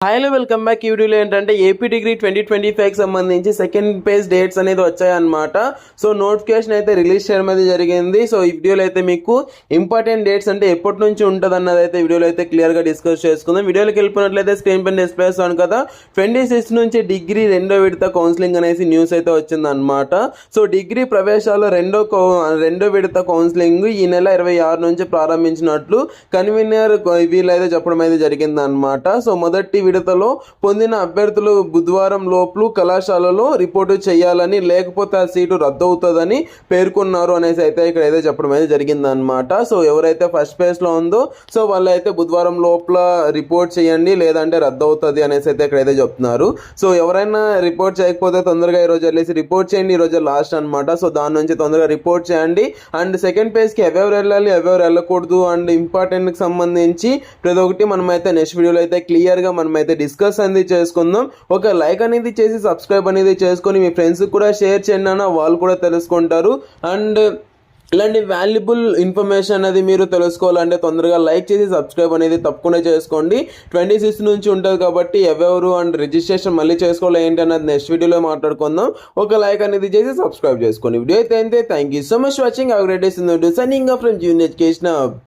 హాయ్లో welcome back ఈ వీడియోలో ఏంటంటే ఏపీ డిగ్రీ ట్వంటీ ట్వంటీ ఫైవ్కి సంబంధించి సెకండ్ పేజ్ డేట్స్ అనేది వచ్చాయన్నమాట. సో నోటిఫికేషన్ అయితే రిలీజ్ చేయడం అయితే జరిగింది. సో ఈ వీడియోలో అయితే మీకు ఇంపార్టెంట్ డేట్స్ అంటే ఎప్పటి నుంచి ఉంటుంది అన్నది అయితే వీడియోలో అయితే క్లియర్గా డిస్కస్ చేసుకుందాం. వీడియోలోకి వెళ్ళిపోయినట్లయితే స్క్రీన్ పైన డిస్ప్లే చేస్తాను కదా. ట్వంటీ సిక్స్ నుంచి డిగ్రీ రెండో విడత కౌన్సిలింగ్ అనేసి న్యూస్ అయితే వచ్చిందనమాట సో డిగ్రీ ప్రవేశాల్లో రెండో కౌ- రెండో విడత కౌన్సిలింగ్ ఈ నెల ఇరవై ఆరు నుంచి ప్రారంభించినట్లు కన్వీనర్ వీళ్ళైతే చెప్పడం అయితే జరిగిందనమాట సో మొదటి విడతలో పొందిన అభ్యర్థులు బుధవారం లోపు కళాశాలలో రిపోర్టు చేయాలని లేకపోతే ఆ సీటు రద్దవుతుందని పేర్కొన్నారు అనేసి అయితే ఇక్కడ అయితే చెప్పడం అయితే జరిగిందనమాట సో ఎవరైతే ఫస్ట్ పేజ్లో ఉందో సో వాళ్ళైతే బుధవారం లోపల రిపోర్ట్ చేయండి లేదంటే రద్దవుతుంది అనేసి అయితే ఇక్కడైతే చెప్తున్నారు. సో ఎవరైనా రిపోర్ట్ చేయకపోతే తొందరగా ఈ రోజు వెళ్ళేసి రిపోర్ట్ చేయండి ఈ రోజు లాస్ట్ అన్నమాట. సో దాని నుంచి తొందరగా రిపోర్ట్ చేయండి. అండ్ సెకండ్ పేజ్కి ఎవరెవరు వెళ్ళాలి ఎవరు వెళ్ళకూడదు అండ్ ఇంపార్టెంట్కి సంబంధించి ప్రతి ఒక్కటి మనమైతే నెక్స్ట్ వీడియోలో అయితే క్లియర్గా అయితే డిస్కస్ అనేది చేసుకుందాం. ఒక లైక్ అనేది చేసి సబ్స్క్రైబ్ అనేది చేసుకొని మీ ఫ్రెండ్స్కి కూడా షేర్ చేయండి అన్న వాళ్ళు కూడా తెలుసుకుంటారు. అండ్ ఇలాంటి వాల్యుబుల్ ఇన్ఫర్మేషన్ అనేది మీరు తెలుసుకోవాలంటే తొందరగా లైక్ చేసి సబ్స్క్రైబ్ అనేది తప్పకుండా చేసుకోండి. ట్వంటీ సిక్స్ నుంచి ఉంటుంది కాబట్టి ఎవరు అండ్ రిజిస్ట్రేషన్ మళ్ళీ చేసుకోవాలి ఏంటి అన్నది నెక్స్ట్ వీడియోలో మాట్లాడుకుందాం. ఒక లైక్ అనేది చేసి సబ్స్క్రైబ్ చేసుకోండి. వీడియో అయితే అంతే. Thank you so much watching our great signing from junior education